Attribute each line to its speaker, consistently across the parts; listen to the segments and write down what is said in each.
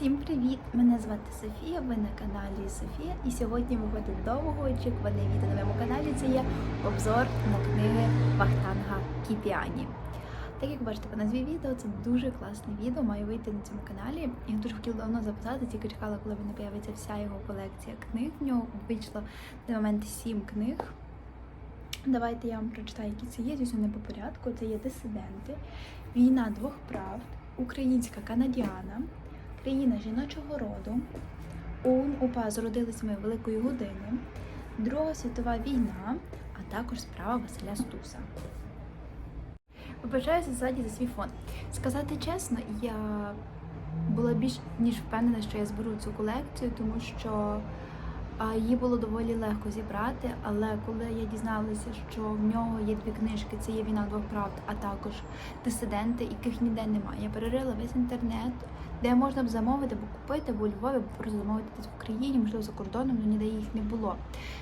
Speaker 1: Всім привіт! Мене звати Софія. Ви на каналі Софія. І сьогодні виходить довгоочікуване відео на моєму каналі. Це є обзор на книги Вахтанга Кіпіані. Так як бачите по назві відео, це дуже класне відео, має вийти на цьому каналі. Я дуже хотіла давно записати, тільки чекала, коли мене появиться вся його колекція книг. В нього вийшло на момент сім книг. Давайте я вам прочитаю, які це є. Звісно, не по порядку. Це є дисиденти, війна двох правд, українська канадіана, країна жіночого роду, ОУН УПА зродились ми великої години, Друга світова війна, а також справа Василя Стуса. Вибачаюся ззаді за свій фон. Сказати чесно, я була більш ніж впевнена, що я зберу цю колекцію, тому що її було доволі легко зібрати. Але коли я дізналася, що в нього є дві книжки, це є війна двох правд, а також дисиденти, яких ніде немає. Я перерила весь інтернет, де можна б замовити або купити, або у Львові, або просто замовити десь в Україні, можливо, за кордоном, але ніде їх не було.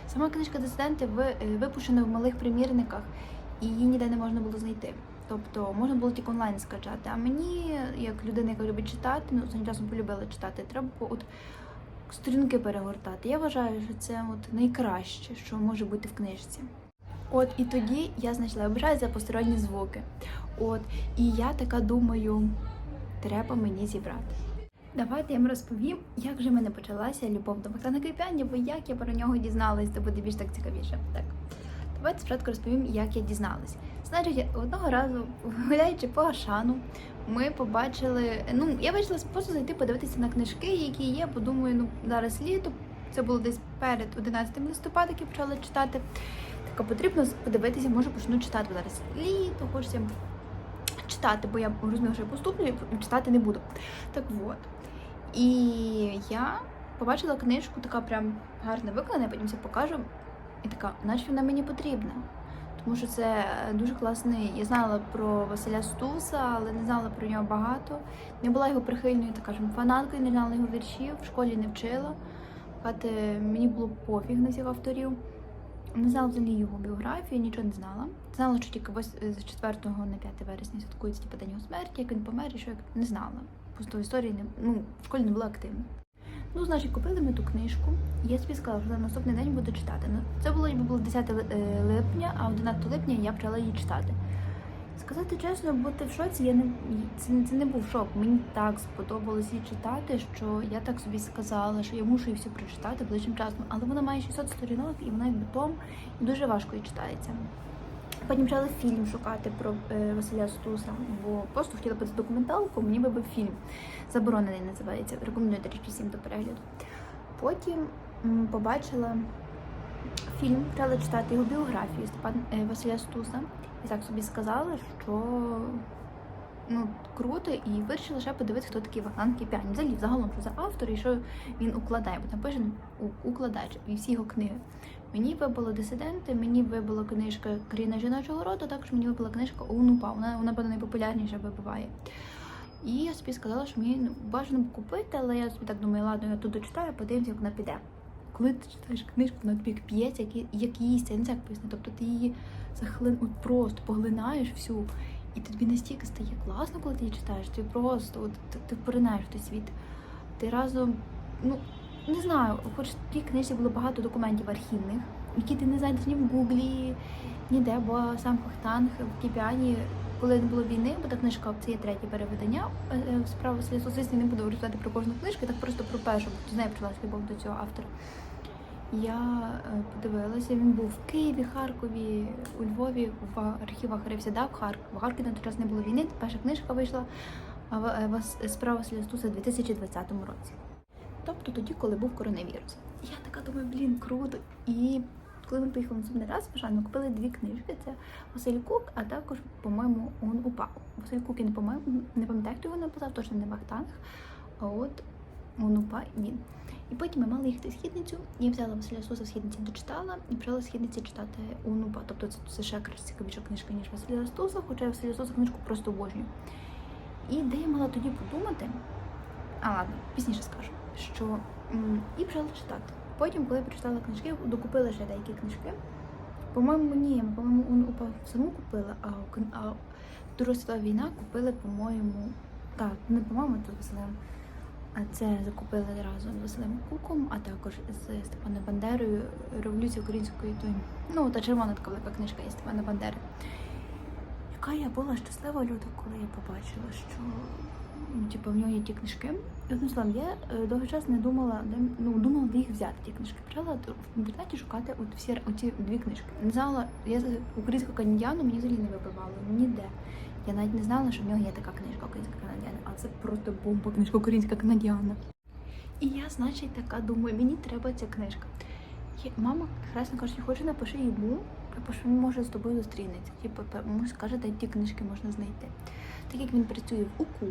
Speaker 1: Сама книжка дисиденти е, випущена в малих примірниках, і її ніде не можна було знайти. Тобто можна було тільки онлайн скачати. А мені, як людина, яка любить читати, ну останнім часом полюбила читати, треба от сторінки перегортати. Я вважаю, що це от найкраще, що може бути в книжці. От і тоді я знайшла обираю за посторонні звуки. От, і я така думаю, треба мені зібрати. Давайте я вам розповім, як же в мене почалася любов до Богдана бо як я про нього дізналась, це буде більш так цікавіше. Так. Давайте спочатку розповім, як я дізналась. Значить, одного разу, гуляючи по Ашану, ми побачили. Ну, я вирішила просто зайти подивитися на книжки, які є, бо думаю, ну зараз літо. Це було десь перед 11 листопада, як я почала читати. Так, потрібно подивитися, може почну читати зараз літо, хочеться читати, бо я розумію, що я поступлю і читати не буду. Так от. І я побачила книжку, така прям гарно виконана, я потім все покажу. І така, наче вона мені потрібна. Тому що це дуже класний. Я знала про Василя Стуса, але не знала про нього багато. Не була його прихильною, так кажемо, фанаткою, не знала його віршів, в школі не вчила. Хати мені було пофіг на всіх авторів. Не знала взагалі його біографію, нічого не знала. Знала, що тільки з 4 на 5 вересня святкується типу, день його смерті, як він помер, і що як не знала. Просто в історії не ну, в школі не була активна. Ну, значить, купили ми ту книжку. Я собі сказала, що на наступний день буду читати. Ну, це було ніби було 10 е, липня, а 11 липня я почала її читати. Сказати чесно, бути в шоці, я не це, це не був шок. Мені так сподобалось її читати, що я так собі сказала, що я мушу її всю прочитати ближчим часом. Але вона має 600 сторінок і вона якби том, і дуже важко її читається. Потім почали фільм шукати про е, Василя Стуса, бо просто хотіла бути документалку, мені би був фільм. Заборонений називається. Рекомендую речі всім до перегляду. Потім побачила фільм, почала читати його біографію Степан е, Василя Стуса. І так собі сказала, що ну, круто, і вирішила ще подивитися, хто такий Вахтанг Кіпіані. Взагалі, загалом, що за автор і що він укладає, бо там пише укладач і всі його книги. Мені вибило дисиденти, мені вибила книжка Країна жіночого роду, також мені вибила книжка Унупа. Вона, напевно, найпопулярніша вибиває. І я собі сказала, що мені ну, бажано купити, але я собі так думаю, ладно, я тут дочитаю, подивимося, як вона піде. Коли ти читаєш книжку, вона тобі п'ється, як, як їсть, я не знаю, як пояснити. Тобто ти її захлин, от просто поглинаєш всю, і тобі настільки стає класно, коли ти її читаєш. Ти просто от, ти, ти поринаєш в той світ. Ти разом, ну не знаю, хоч в тій книжці було багато документів архівних, які ти не знайдеш ні в Гуглі, ніде, бо сам Хохтанг в Кіпіані, коли не було війни, бо та книжка це є третє перевидання е, е, справа Василя не буду розповідати про кожну книжку, так просто про першу, бо з нею почалась любов до цього автора. Я е, подивилася, він був в Києві, Харкові, у Львові, в архівах рився да, в Харкові. В Харкові на той час не було війни. Перша книжка вийшла а, справа Стуса у 2020 році. Тобто тоді, коли був коронавірус. Я така думаю, блін, круто. І коли ми поїхали наступний раз, в ми купили дві книжки. Це Василь Кук, а також, по-моєму, он упав. Василь Кук, я не пам'ятаю, не пам'ятаю, хто його написав, точно не Вахтанг. А от он упав він. І потім ми мали їхати в східницю. Я взяла Василя Суса в східниці, дочитала і почала в східниці читати Унупа. Тобто це, це ще цікавіша книжка, ніж Василя Стуса, хоча я Василя Стуса книжку просто обожнюю. І де я мала тоді подумати, а ладно, пізніше скажу, що і почала читати. Потім, коли прочитала книжки, докупила ще деякі книжки. По-моєму, ні, по-моєму, он упав саму купила, а, а світова війна купили, по-моєму, так, не по-моєму, це Василем. А це закупили разом з Василем Куком, а також з Степаном Бандерою Революція української той. Ну, та червона така велика книжка є Степана Бандери. Яка я була щаслива люда, коли я побачила, що типу, в нього є ті книжки. Одним словом, я е, довгий час не думала, ну, думала, де їх взяти, ті книжки. Почала в інтернеті шукати от всі оці дві книжки. Не знала, я за українську канадяну мені взагалі не вибивало ніде. Я навіть не знала, що в нього є така книжка українська канадяна, а це просто бомба книжка українська канадяна. І я, значить, така думаю, мені треба ця книжка. Мама хресно каже, хочу напиши йому, що він може з тобою зустрінеться. Типу, може скаже, де ті книжки можна знайти. Так як він працює в УКУ,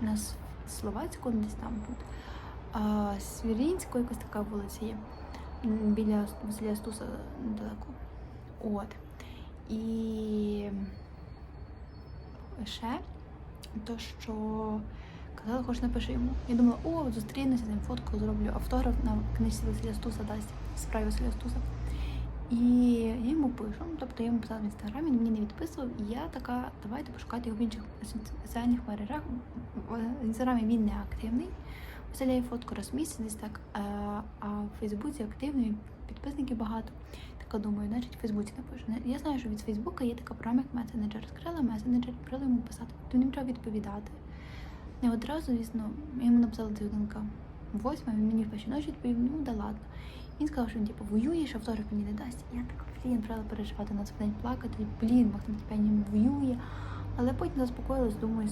Speaker 1: на С- Словацькому, десь там тут, а Свірінську, якась така вулиця є, біля Василя Стуса недалеко. От. І ще то, що казала, хоч напиши йому. Я думала, о, зустрінуся з ним, фотку зроблю, автограф на книжці Василя Стуса дасть, справі Василя Стуса. І я йому пишу, ну, тобто я йому писала в інстаграмі, він мені не відписував, і я така, давайте пошукати його в інших соціальних мережах. В інстаграмі він не активний. Виставляє фотку раз в місяць, десь так, а, а в Фейсбуці активний, підписників багато. Така думаю, значить в Фейсбуці напишу. Я знаю, що від Фейсбука є така програма, як месенджер. Скрила месенджер, відправила йому писати. То не треба відповідати. Не одразу, звісно, я йому написала годинка восьма, він мені в першій ночі відповів, ну да ладно. Він сказав, що він типу воює, що автограф мені не дасть. Я так блін, почала переживати на цей день плакати, блін, Максим Степанів воює. Але потім заспокоїлась, думаю,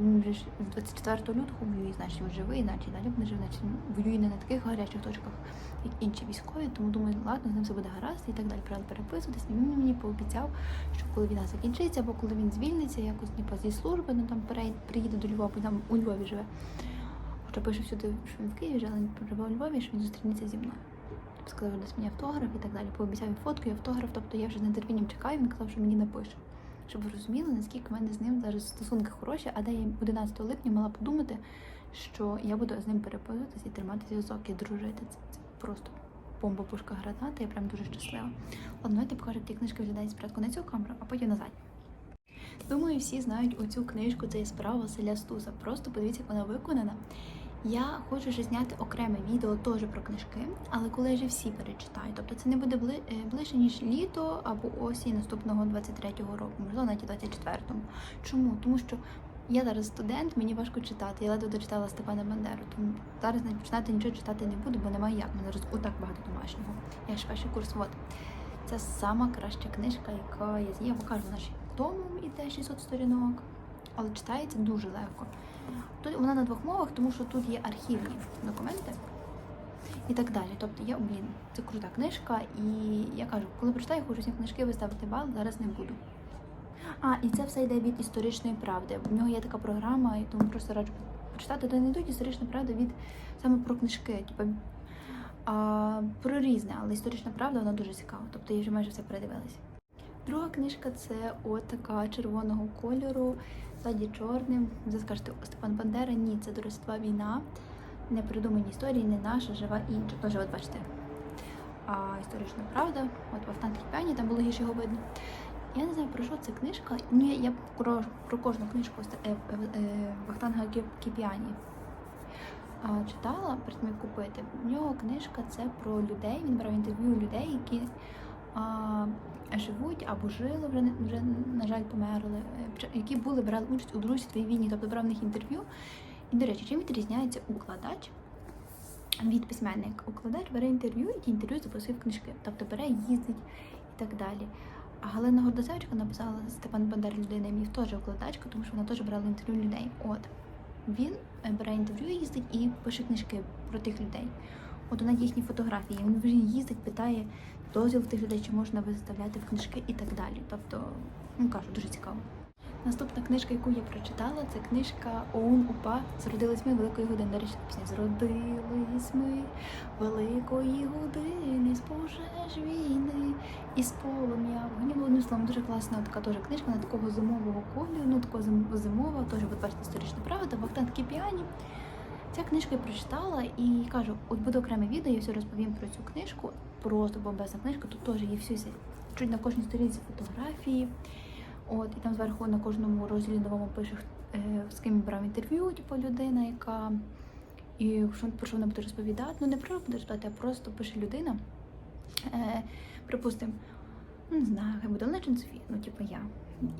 Speaker 1: він вже ж 24 лютого воює, значить він живий, значить далі буде живий, значить воює не на таких гарячих точках, як інші військові. Тому думаю, ладно, з ним все буде гаразд і так далі. Почала переписуватись. І він мені пообіцяв, що коли війна закінчиться, або коли він звільниться, якось типу, зі служби, ну там приїде до Львова, бо там у Львові живе. Хоча пише всюди, що він в Києві живе, але він живе у Львові, що він зустрінеться зі мною. Сказав, дасть мені автограф і так далі. Пообіцяв їм фотку і автограф. Тобто я вже з нетерпінням чекаю. Він казав, що мені напише. Щоб ви розуміли, наскільки в мене з ним зараз стосунки хороші, а де я 11 липня мала подумати, що я буду з ним переписуватися і тримати зв'язок і дружити. Це, це просто бомба, пушка, граната. Я прям дуже щаслива. Ладно, давайте покажу, як ті книжки виглядають спочатку на цю камеру, а потім назад. Думаю, всі знають оцю книжку, це є справа Василя Стуса. Просто подивіться, як вона виконана. Я хочу ще зняти окреме відео теж про книжки, але коли я вже всі перечитаю. Тобто це не буде е, ближче, ніж літо або осінь наступного 23-го року, можливо, навіть 24-му. Чому? Тому що я зараз студент, мені важко читати. Я ледве дочитала Степана Бандеру, тому зараз навіть починати нічого читати не буду, бо немає як. Мене зараз отак багато домашнього. Я ж перший курс вот. Це сама краща книжка, яка є. Я покажу наші томом іде 600 сторінок, але читається дуже легко. Тут вона на двох мовах, тому що тут є архівні документи і так далі. Тобто я, блін, це крута книжка, і я кажу, коли прочитаю, хочу всі книжки виставити бал, зараз не буду. А, і це все йде від історичної правди. В нього є така програма, і тому просто раджу почитати, де не йдуть історична правда від саме про книжки. Типу, а, про різне, але історична правда вона дуже цікава. Тобто я вже майже все передивилася. Друга книжка це от така червоного кольору, ззаді чорним. Ви скажете, Степан Бандера, ні, це Дороства війна. Не придумані історії, не наша, жива інша. Тож, от бачите. А історична правда, от Вахтан Кіпяні, там було гірше його видно. Я не знаю про що це книжка. Ну, я, я про, про кожну книжку е, е, е, Вахтанга Кіп- Кіпіані читала перед тим, як купити. В нього книжка це про людей. Він брав інтерв'ю людей, які живуть або жили вже, вже на жаль, померли, е, які були брали участь у Другій світовій війні, тобто брав в них інтерв'ю. І, до речі, чим відрізняється укладач від письменника? Укладач бере інтерв'ю і ті інтерв'ю записує в книжки, тобто бере, їздить і так далі. А Галина Гордозевичка написала Степан Бандер людина міф теж укладачка, тому що вона теж брала інтерв'ю людей. От він е, бере інтерв'ю, їздить і пише книжки про тих людей. От нас їхні фотографії. Він вже їздить, питає дозвіл тих людей, чи можна виставляти в книжки і так далі. Тобто, ну кажу, дуже цікаво. Наступна книжка, яку я прочитала, це книжка ОУН УПА Зродились ми великої години. Речі, Зродились ми великої години з пожеж війни і з полум'я вогню. Ну, Одним словом, дуже класна така теж книжка на такого зимового кольору, ну такого зим- зимова, теж бачите історична правда, Богдан Кіпіані. Ця книжка я прочитала і кажу, от буде окреме відео, я все розповім про цю книжку. Просто бомбезна книжка. Тут теж є всі чуть на кожній сторінці фотографії. От, і там зверху на кожному розділі новому пише, е, з ким брав інтерв'ю, типу людина, яка І про що вона буде розповідати? Ну не про буде розповідати, а просто пише людина. Е, припустимо, ну, не знаю, хай буде Лечин Софія, ну типу я.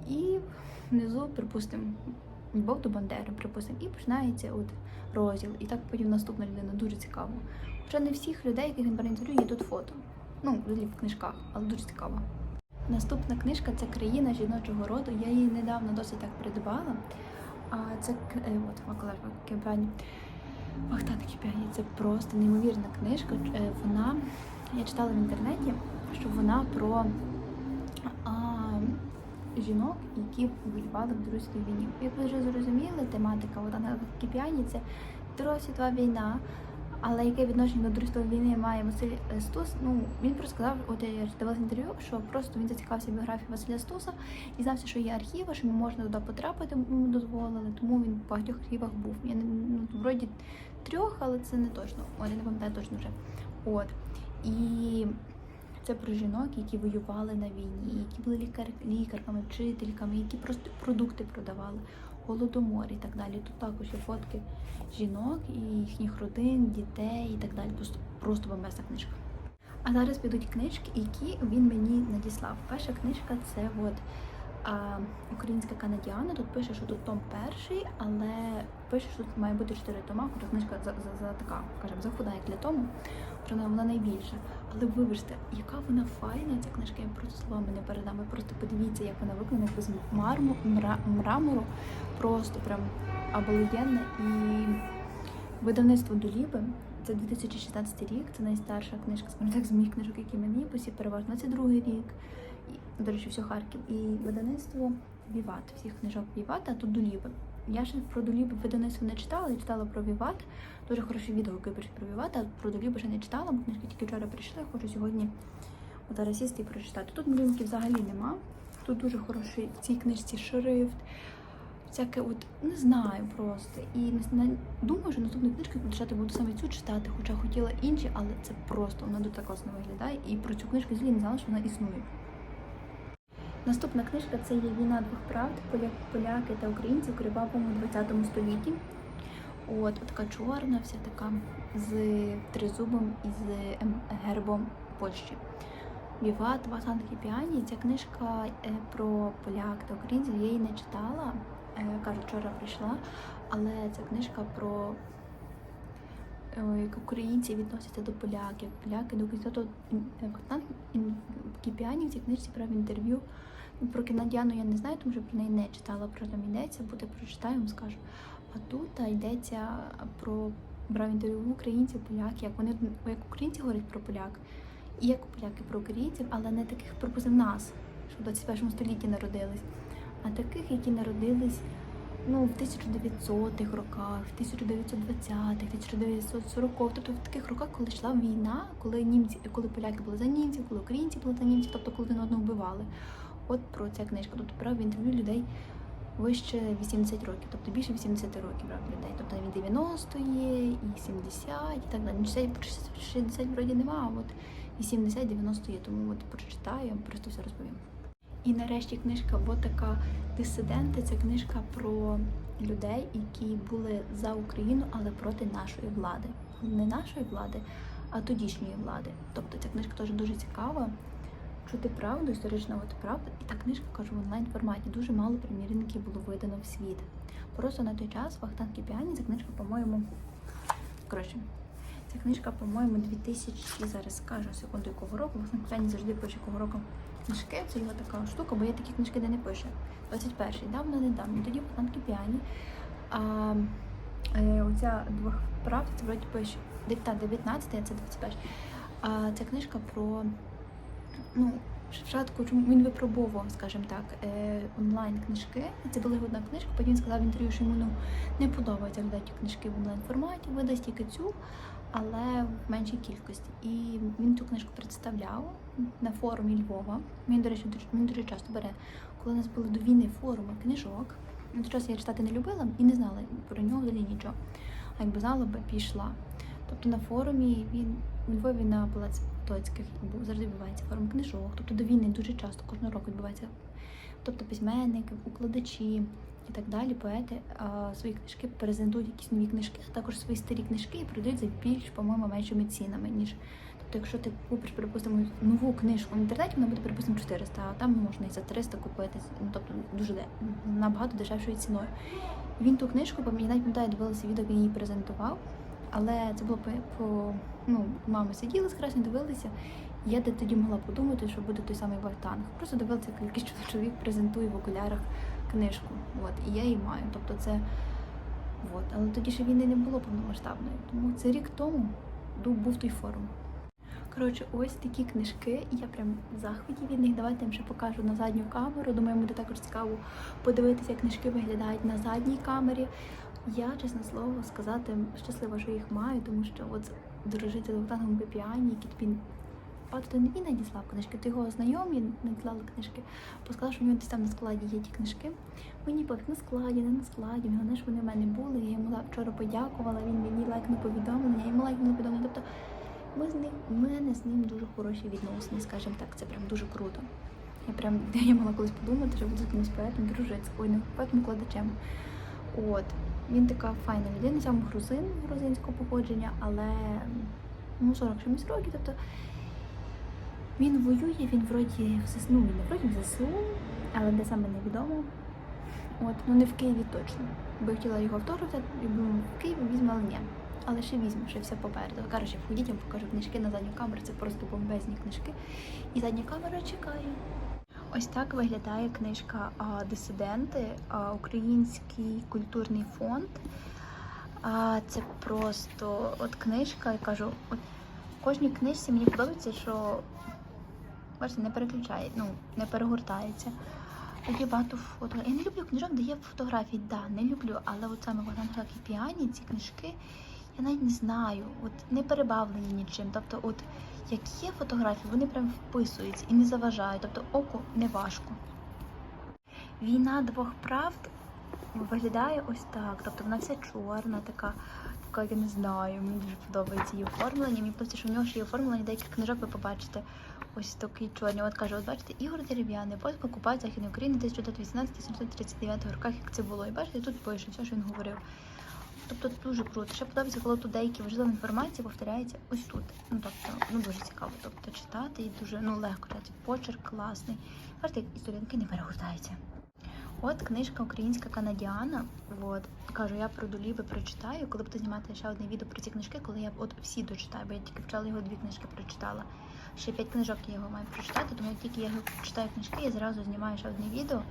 Speaker 1: І внизу, припустимо, Любов до Бандери, припустимо, і починається от розділ. І так потім наступна людина дуже цікаво. Хоча не всіх людей, яких він бере інтерв'ю, є тут фото. Ну, взагалі в книжках, але дуже цікаво. Наступна книжка це країна жіночого роду. Я її недавно досить так придбала. А це е, от Макалар Кипяні. Вахтан Кипяні. Це просто неймовірна книжка. Е, Вона я читала в інтернеті, що вона про жінок, які воювали в Другій війні. Як ви вже зрозуміли, тематика Вахтана Кипяні це Друга світова війна. Але яке відношення до Другої війни має Василь Стус? Ну він просто сказав, от я ж інтерв'ю, що просто він зацікавився біографією Василя Стуса, дізнався, що є архіви, що можна туди потрапити, йому дозволили, тому він в багатьох архівах був. Я не ну, вроді трьох, але це не точно. От я не пам'ятаю точно вже. От і це про жінок, які воювали на війні, які були лікар... лікарками, вчительками, які просто продукти продавали, голодомор і так далі. Тут також є фотки жінок і їхніх родин, дітей і так далі. Просто просто бомбезна книжка. А зараз підуть книжки, які він мені надіслав. Перша книжка це от а, українська канадіана. Тут пише, що тут том перший, але пише, що тут має бути чотири тома, хоча книжка за, за, за така, скажімо, захуда, як для тому, що вона, вона найбільша. Але вибачте, яка вона файна, ця книжка, я просто словами не передам. Ви просто подивіться, як вона виконана без марму, мра, мрамору. Просто прям обалденна. І видавництво Доліби. Це 2016 рік, це найстарша книжка, скажімо так, з моїх книжок, які мені посі переважно. Це другий рік. До речі, все Харків. І видавництво Віват. Всіх книжок Віват, а тут Доліби. Я ще про Доліби видавництво не читала, я читала про Віват. Дуже хороші відгуки пишуть про Віват, а про Доліби ще не читала, бо книжки тільки вчора прийшли, хочу сьогодні зараз сісти і прочитати. Тут малюнків взагалі нема. Тут дуже хороший в цій книжці шрифт, всяке, от не знаю просто. І не, не думаю, що наступну книжку буду читати, буду саме цю читати, хоча хотіла інші, але це просто вона дуже класно виглядає. І про цю книжку взагалі не знала, що вона існує. Наступна книжка це є війна двох правд, поля- поляки та українці в кривавому 20 столітті. От така чорна, вся така з тризубом і з ем, гербом Польщі. Віват Васан Кіпіані. Ця книжка е, про поляк та українців. Я її не читала. е, Кажу, вчора прийшла, але ця книжка про як українці відносяться до поляків, поляки до українців. Тобто ін- е, Вахтанг Кіпіані в цій книжці брав інтерв'ю. Ну, Про Кінадіану я не знаю, тому що про неї не читала. Про там йдеться, буде прочитаю, вам скажу. А тут йдеться про брав інтерв'ю українців, поляків, як вони як українці говорять про поляк, і як поляки про українців, але не таких, припустимо, нас, що в 21 столітті народились, а таких, які народились ну, в 1900-х роках, в 1920-х, 1940-х, тобто в таких роках, коли йшла війна, коли німці, коли поляки були за німців, коли українці були за німців, тобто коли один одного вбивали. От про ця книжка. Тут брав інтерв'ю людей вище 80 років, тобто більше 80 років брав людей. Тобто навіть 90 є, і 70, і так далі. Ну, 60, 60 вроді нема, а от і 70-90 є, тому от прочитаю, просто все розповім. І нарешті книжка от така дисиденти. Це книжка про людей, які були за Україну, але проти нашої влади. Не нашої влади, а тодішньої влади. Тобто ця книжка теж дуже цікава. Чути правду, історична от правда. І та книжка кажу в онлайн форматі. Дуже мало примірників було видано в світ. Просто на той час Вахтан Кіпіані, ця книжка, по-моєму, коротше, ця книжка, по-моєму, 2000, зараз скажу секунду, якого року. Вахтан Кіпіані завжди пише якого року книжки. Це його така штука, бо є такі книжки, де не пише. 21-й, давно, недавно. Тоді Вахтан Кіпіані. А е, оця двох прав, це вроді пише. Та 19, а це 21. А ця книжка про ну, чому він випробовував, скажімо так, е, онлайн книжки. Це була його одна книжка. Потім він сказав в інтерв'ю, що йому ну, не подобається видати книжки в онлайн форматі, видасть тільки цю, але в меншій кількості. І він цю книжку представляв на форумі Львова. Він, до речі, він дуже часто бере, коли у нас були до війни форуми книжок. На той час я читати не любила і не знала про нього взагалі нічого. А якби знала би, пішла. Тобто на форумі він у на Палац Потоцьких був завжди відбувається форум книжок. Тобто до війни дуже часто кожного року відбувається тобто письменники, укладачі і так далі, поети а, свої книжки презентують якісь нові книжки, а також свої старі книжки і продають за більш, по-моєму, меншими цінами, ніж. Тобто, якщо ти купиш, припустимо, нову книжку в інтернеті, вона буде, припустимо, 400, а там можна і за 300 купити, ну, тобто дуже набагато дешевшою ціною. Він ту книжку, пам'ятаю, дивилася відео, він її презентував, але це було по, ну, мами сиділи з красні, дивилися. Я тоді могла подумати, що буде той самий Вахтанг. Просто дивилася, як якийсь чоловік презентує в окулярах книжку. От, і я її маю. Тобто це. От. Але тоді ще війни не було повномасштабної. Тому це рік тому був той форум. Коротше, ось такі книжки, і я прям в захваті від них. Давайте я ще покажу на задню камеру. Думаю, буде також цікаво подивитися, як книжки виглядають на задній камері. Я, чесне слово, сказати щаслива, що їх маю, тому що от дружити з Богданом Бепіані, який тобі бачите, і надіслав книжки. То його знайомі надіслали книжки, сказав, що в нього десь там на складі є ті книжки. Мені пофіг на складі, не на складі. Головне, що вони в мене були. Я йому вчора подякувала. Він мені лайкнув повідомлення, я йому лайкнула повідомлення. Тобто ми з ним, у мене з ним дуже хороші відносини, скажімо так, це прям дуже круто. Я прям я могла колись подумати, що буду з якимось поетом дружити, з поетом-кладачем. От. Він така файна людина, сам грузин грузинського походження, але ну, 40 чимось років. Тобто він воює, він вроді в ну, він не вроді в ЗСУ, але де саме невідомо. От, ну не в Києві точно. Бо хотіла його автограф, і в Києві візьме, але ні. Але ще візьму, ще все попереду. Коротше, входіть, я покажу книжки на задню камеру, це просто бомбезні книжки. І задня камера чекає. Ось так виглядає книжка Дисиденти, Український культурний фонд. Це просто от книжка, я кажу, от в кожній книжці мені подобається, що бачите, не переключає, ну, не перегортається. Є багато фото. Я не люблю книжок, де є фотографії, да, не люблю, але от саме Богдан Грак і Піані, ці книжки, я навіть не знаю, от не перебавлені нічим. Тобто, от як є фотографії, вони прям вписуються і не заважають. Тобто оку не важко. Війна двох правд виглядає ось так. Тобто вона вся чорна, така, така, я не знаю, мені дуже подобається її оформлення. Мені подобається, що в нього ще є оформлення деяких книжок, ви побачите. Ось такий чорний. От каже, от бачите, Ігор Дерев'яний, польська окупація Західної України 1918-1939 роках, як це було. І бачите, тут пише все, що він говорив. Тобто дуже круто. Ще подобається, коли тут деякі важливі інформації повторяється ось тут. Ну тобто, ну дуже цікаво. Тобто читати і дуже ну легко читати. Почерк класний. Бачите, і сторінки не перегортаються. От книжка Українська канадіана. От кажу, я про доліви прочитаю. Коли буду знімати ще одне відео про ці книжки, коли я от всі дочитаю, бо я тільки почала його дві книжки прочитала. Ще п'ять книжок я його маю прочитати, тому тільки я читаю книжки, я зразу знімаю ще одне відео.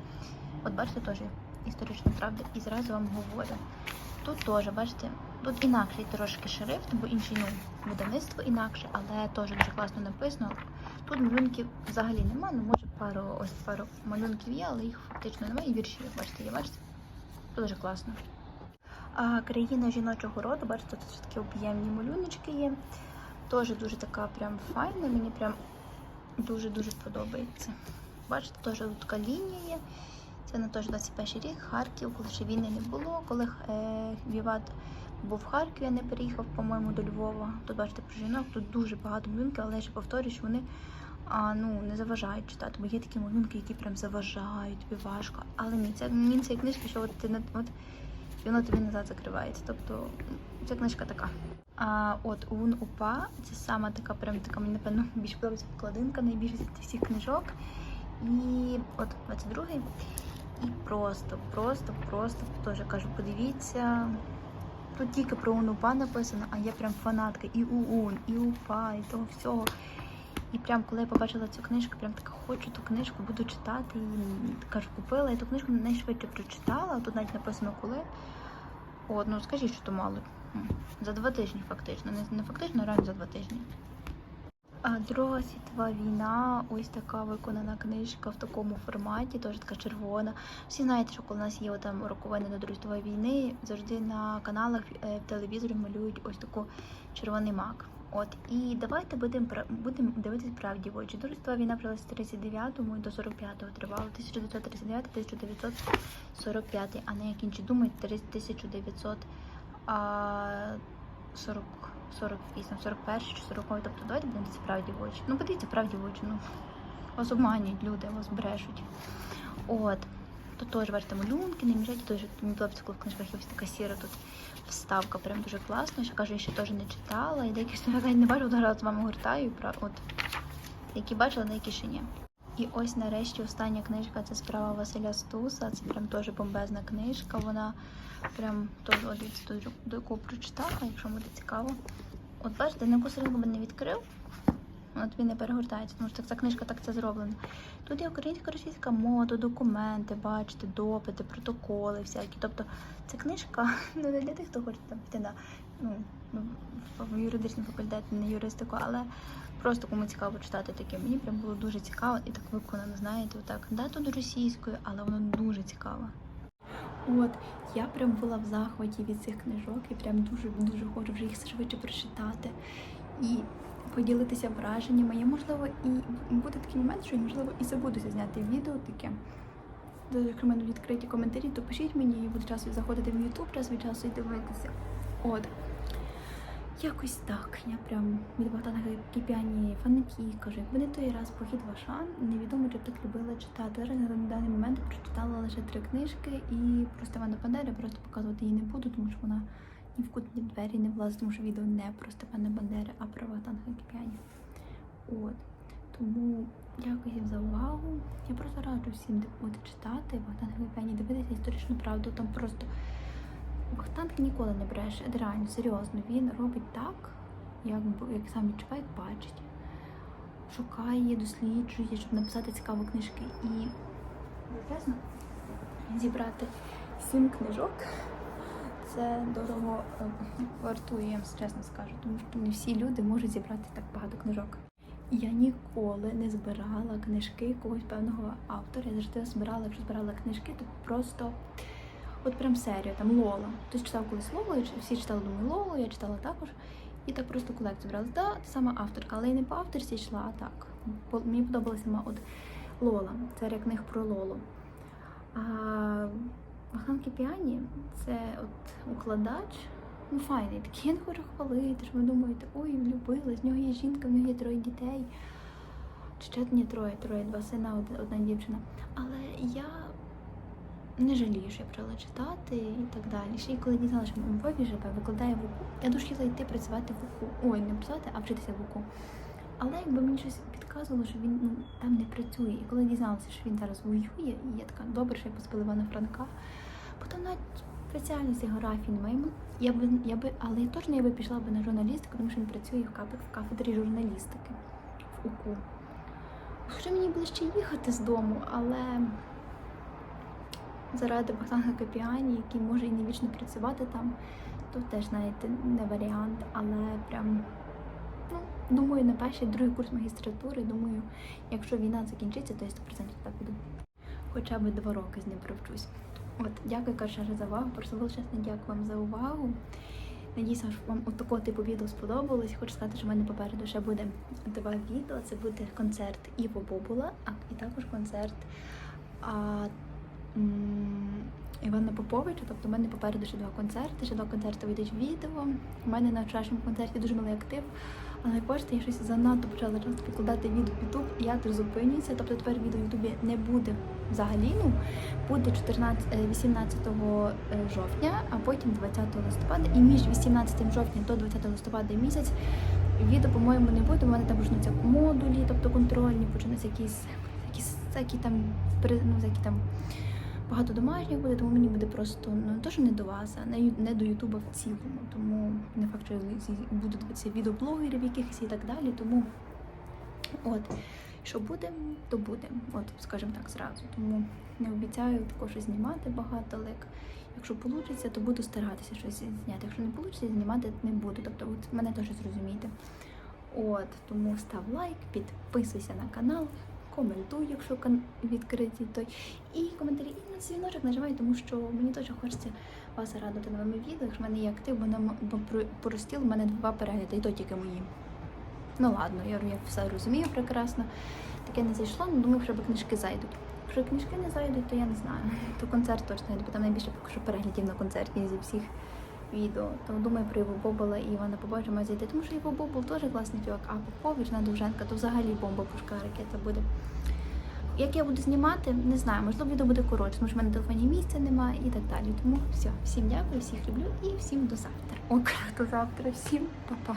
Speaker 1: От бачите, теж історична правда, і зразу вам говорю. Тут теж, бачите, тут інакший трошки шрифт, бо інший ну, видавництво інакше, але теж дуже класно написано. Тут малюнків взагалі немає, ну може пару ось пару малюнків є, але їх фактично немає. І вірші, бачите, є, бачите? Дуже класно. А країна жіночого роду, бачите, тут все такі об'ємні малюночки є. Теж дуже така прям файна, мені прям дуже-дуже подобається. Бачите, теж тут така лінія є. Це на теж 21 рік, Харків, коли ще війни не було, коли е, Віват був в Харкові, а не переїхав, по-моєму, до Львова. Тут бачите про жінок, тут дуже багато малюнків, але я ще повторюю, що вони а, ну, не заважають читати, бо є такі малюнки, які прям заважають, тобі важко. Але ні, це мені цієї книжки, що от ти не от, воно тобі назад закривається. Тобто ця книжка така. А от УН УПА це саме така, прям така, мені напевно більш подобається вкладинка, найбільше з всіх книжок. І от 22-й. І просто, просто, просто теж кажу, подивіться. Тут тільки про УНУПА написано, а я прям фанатка і УУН, і УПА, і того всього. І прям коли я побачила цю книжку, прям така хочу ту книжку, буду читати. І кажу, купила. Я ту книжку найшвидше прочитала. Тут навіть написано коли. От, ну скажіть, що то мало. За два тижні, фактично. Не, не фактично, а реально за два тижні. Друга світова війна, ось така виконана книжка в такому форматі, теж така червона. Всі знаєте, що коли у нас є там роковини до Другої світової війни, завжди на каналах е, в телевізорі малюють ось таку червоний мак. От і давайте будемо будемо дивитись правді в очі. Друга світова війна почалася з 39-му до 45-го тривала 1939-1945, а не як інші думають 1940 48, 41 чи 40, тобто давайте будемо дивитися правді в очі. Ну, подивіться правді в очі, ну. Вас обманюють люди, вас брешуть. От. Тут теж бачите малюнки, не міжать, теж мені подобається, коли в книжках є така сіра тут вставка, прям дуже класно. Ще кажу, я ще теж не читала. І деякі книжки не бачу, зараз з вами пра- От. Які бачила, деякі ще ні. І ось нарешті остання книжка це справа Василя Стуса. Це прям теж бомбезна книжка. Вона прям теж от до, якого прочитала, якщо буде цікаво. От бачите, на яку сторінку би відкрив. От він не перегортається, тому що ця книжка так це зроблена. Тут є українська російська тут документи, бачите, допити, протоколи всякі. Тобто ця книжка ну, не для тих, хто хоче там піти на ну, в юридичний факультет, не юристику, але просто кому цікаво читати таке. Мені прям було дуже цікаво і так виконано, знаєте, отак. Да, тут російською, але воно дуже цікаво. От, я прям була в захваті від цих книжок і прям дуже дуже хочу вже їх швидше прочитати і поділитися враженнями. Я можливо і буде такий момент, що я можливо і забудуся зняти відео таке. Мене відкриті коментарі, то пишіть мені і буду часу заходити в YouTube час від часу і дивитися. От. Якось так. Я прям від Богдана Кипяні фанаті кажу, якби не той раз похід в Ашан, невідомо чи б так любила читати. Зараз на даний момент прочитала лише три книжки і про Степана Бандери просто показувати її не буду, тому що вона ні в кут, ні в двері не влазить, тому що відео не про Степана Бандери, а про Богдана Кипяні. От. Тому дякую всім за увагу. Я просто раджу всім читати Богдана Кипяні, дивитися історичну правду. Там просто Богдан ніколи не бреше, реально, серйозно. Він робить так, як, як сам відчуває, бачить. Шукає, досліджує, щоб написати цікаві книжки. І чесно, зібрати сім книжок. Це дорого е, вартує, я вам чесно скажу, тому що не всі люди можуть зібрати так багато книжок. Я ніколи не збирала книжки якогось певного автора. Я завжди збирала, якщо збирала книжки, то просто от прям серію, там Лола. Хтось читав колись Лолу, і всі читали, думаю, Лолу, я читала також. І так просто колекцію брала. Да, це сама авторка, але я не по авторці йшла, а так. Мені подобалася сама от Лола, серія книг про Лолу. А Богдан Кіпіані це от укладач. Ну, файний, такий я не хочу хвалити, що ви думаєте, ой, влюбила, з нього є жінка, в нього є троє дітей. Чи ні, троє, троє, два сина, одна дівчина. Але я не жалію, що я почала читати і так далі. Ще й коли дізналася, що у Львові живе, викладає в УКУ. Я дуже хотіла йти працювати в УКУ. Ой, не працювати, а вчитися в УКУ. Але якби мені щось підказувало, що він ну, там не працює. І коли дізналася, що він зараз воює, і я така, добре, що я поступила Івана Франка, бо там навіть спеціальності географії немає. Я би, я би, але точно я би пішла би на журналістику, тому що він працює в кафедрі, в кафедрі журналістики в УКУ. Хоча мені ближче їхати з дому, але заради Богдана Капіані, який може і не вічно працювати там, то теж, знаєте, не варіант. Але прям, ну, думаю, на перший, другий курс магістратури, думаю, якщо війна закінчиться, то я 100% туди піду. Хоча б два роки з ним провчусь. От, дякую Карша за увагу. Просто величезно дякую вам за увагу. Надіюся, що вам такого типу відео сподобалось. Хочу сказати, що в мене попереду ще буде два відео. Це буде концерт Іво Бобула, а і також концерт а, Івана Поповича. Тобто в мене попереду ще два концерти. Ще два концерти вийдуть відео. У мене на вчорашньому концерті дуже малий актив. Але бачите, я щось занадто почала часто викладати відео в YouTube, і я тут зупинюся. Тобто тепер відео в Ютубі не буде взагалі. Ну, буде 14, е, 18 жовтня, а потім 20 листопада. І між 18 жовтня до 20 листопада місяць відео, по-моєму, не буде. У мене там почнуться модулі, тобто контрольні, почнуться якісь, якісь всякі там ну, всякі там багато домашніх буде, тому мені буде просто ну що не до вас, а не, не до Ютуба в цілому. Тому не факт, що буду дивитися відеоблогерів якихось і так далі. Тому от. Що буде, то буде. От, скажімо так, зразу. Тому не обіцяю також знімати багато, але якщо вийде, то буду старатися щось зняти. Якщо не вийде, знімати не буду. Тобто, от мене теж зрозумієте. От, тому став лайк, підписуйся на канал, коментуй, якщо відкритий той. І коментарі, і на дзвіночок нажимай, тому що мені теж хочеться вас радувати новими відео. Якщо в мене є актив, бо нам бо про- по в мене два перегляди, і то тільки мої. Ну ладно, я, я все розумію прекрасно. Таке не зайшло, але думаю, що книжки зайдуть. Якщо книжки не зайдуть, то я не знаю. То концерт точно бо там найбільше поки що переглядів на концерті зі всіх відео. То думаю про його Бобола і Івана Поповича має зайти. Тому що Іво Бобол теж класний чувак, а Попович на Довженка, то взагалі бомба пушка ракета буде. як я буду знімати, не знаю, можливо, відео буде коротше, тому що в мене телефоні місця немає і так далі. Тому все, всім дякую, всіх люблю і всім до завтра. О, до завтра, всім па-па.